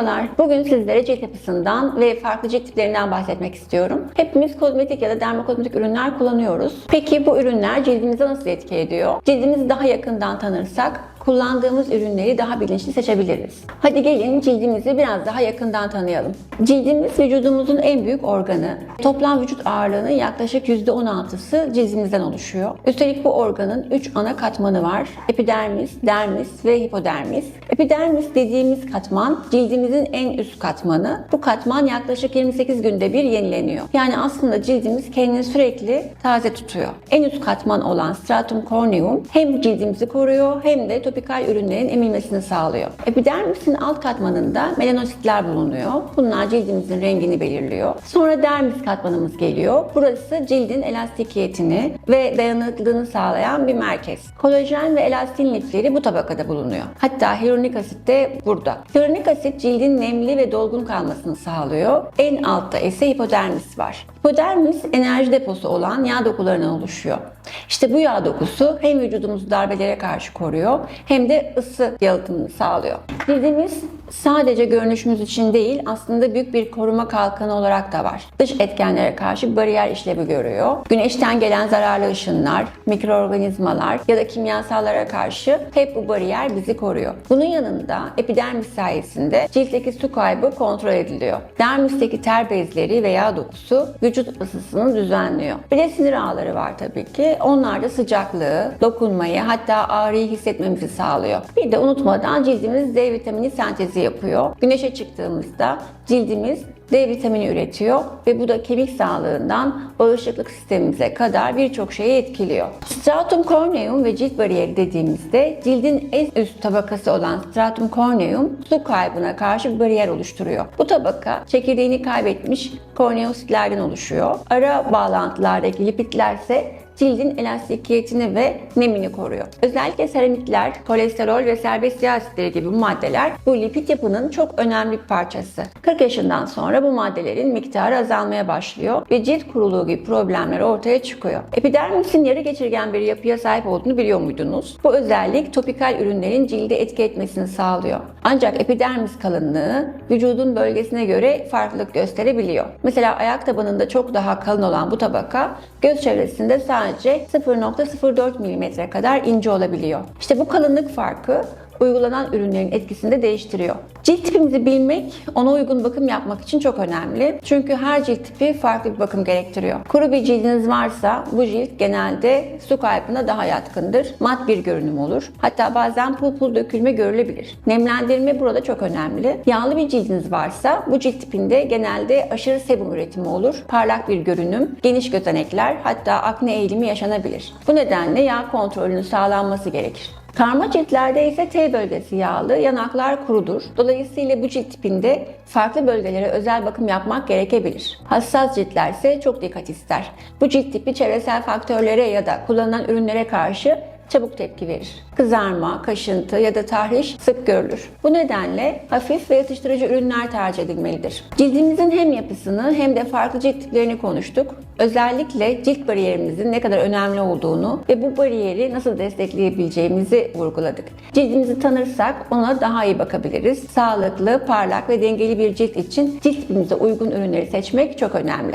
Merhabalar. Bugün sizlere cilt yapısından ve farklı cilt tiplerinden bahsetmek istiyorum. Hepimiz kozmetik ya da dermokozmetik ürünler kullanıyoruz. Peki bu ürünler cildimize nasıl etki ediyor? Cildimizi daha yakından tanırsak kullandığımız ürünleri daha bilinçli seçebiliriz. Hadi gelin cildimizi biraz daha yakından tanıyalım. Cildimiz vücudumuzun en büyük organı. Toplam vücut ağırlığının yaklaşık %16'sı cildimizden oluşuyor. Üstelik bu organın 3 ana katmanı var. Epidermis, dermis ve hipodermis. Epidermis dediğimiz katman cildimizin en üst katmanı. Bu katman yaklaşık 28 günde bir yenileniyor. Yani aslında cildimiz kendini sürekli taze tutuyor. En üst katman olan stratum corneum hem cildimizi koruyor hem de topikal ürünlerin emilmesini sağlıyor. Epidermisin alt katmanında melanositler bulunuyor. Bunlar cildimizin rengini belirliyor. Sonra dermis katmanımız geliyor. Burası cildin elastikiyetini ve dayanıklılığını sağlayan bir merkez. Kolajen ve elastin lifleri bu tabakada bulunuyor. Hatta hyaluronik asit de burada. Hyaluronik asit cildin nemli ve dolgun kalmasını sağlıyor. En altta ise hipodermis var. Hipodermis enerji deposu olan yağ dokularından oluşuyor. İşte bu yağ dokusu hem vücudumuzu darbelere karşı koruyor hem de ısı yalıtımını sağlıyor. Cildimiz sadece görünüşümüz için değil aslında büyük bir koruma kalkanı olarak da var. Dış etkenlere karşı bariyer işlevi görüyor. Güneşten gelen zararlı ışınlar, mikroorganizmalar ya da kimyasallara karşı hep bu bariyer bizi koruyor. Bunun yanında epidermis sayesinde ciltteki su kaybı kontrol ediliyor. Dermisteki ter bezleri veya dokusu vücut ısısını düzenliyor. Bir de sinir ağları var tabii ki. Onlar da sıcaklığı, dokunmayı hatta ağrıyı hissetmemizi sağlıyor. Bir de unutmadan cildimiz D vitamini sentezi yapıyor. Güneşe çıktığımızda cildimiz D vitamini üretiyor ve bu da kemik sağlığından bağışıklık sistemimize kadar birçok şeyi etkiliyor. Stratum corneum ve cilt bariyeri dediğimizde cildin en üst tabakası olan stratum corneum su kaybına karşı bir bariyer oluşturuyor. Bu tabaka çekirdeğini kaybetmiş korneositlerden oluşuyor. Ara bağlantılardaki lipidler ise cildin elastikiyetini ve nemini koruyor. Özellikle seramikler, kolesterol ve serbest yağ asitleri gibi maddeler bu lipid yapının çok önemli bir parçası. 40 yaşından bu maddelerin miktarı azalmaya başlıyor ve cilt kuruluğu gibi problemler ortaya çıkıyor. Epidermisin yarı geçirgen bir yapıya sahip olduğunu biliyor muydunuz? Bu özellik topikal ürünlerin cilde etki etmesini sağlıyor. Ancak epidermis kalınlığı vücudun bölgesine göre farklılık gösterebiliyor. Mesela ayak tabanında çok daha kalın olan bu tabaka göz çevresinde sadece 0.04 mm kadar ince olabiliyor. İşte bu kalınlık farkı uygulanan ürünlerin etkisini de değiştiriyor. Cilt tipimizi bilmek, ona uygun bakım yapmak için çok önemli. Çünkü her cilt tipi farklı bir bakım gerektiriyor. Kuru bir cildiniz varsa bu cilt genelde su kaybına daha yatkındır. Mat bir görünüm olur. Hatta bazen pul pul dökülme görülebilir. Nemlendirme burada çok önemli. Yağlı bir cildiniz varsa bu cilt tipinde genelde aşırı sebum üretimi olur. Parlak bir görünüm, geniş gözenekler hatta akne eğilimi yaşanabilir. Bu nedenle yağ kontrolünün sağlanması gerekir. Karma ciltlerde ise T bölgesi yağlı, yanaklar kurudur. Dolayısıyla bu cilt tipinde farklı bölgelere özel bakım yapmak gerekebilir. Hassas ciltler ise çok dikkat ister. Bu cilt tipi çevresel faktörlere ya da kullanılan ürünlere karşı çabuk tepki verir. Kızarma, kaşıntı ya da tahriş sık görülür. Bu nedenle hafif ve yatıştırıcı ürünler tercih edilmelidir. Cildimizin hem yapısını hem de farklı cilt tiplerini konuştuk. Özellikle cilt bariyerimizin ne kadar önemli olduğunu ve bu bariyeri nasıl destekleyebileceğimizi vurguladık. Cildimizi tanırsak ona daha iyi bakabiliriz. Sağlıklı, parlak ve dengeli bir cilt için cilt tipimize uygun ürünleri seçmek çok önemli.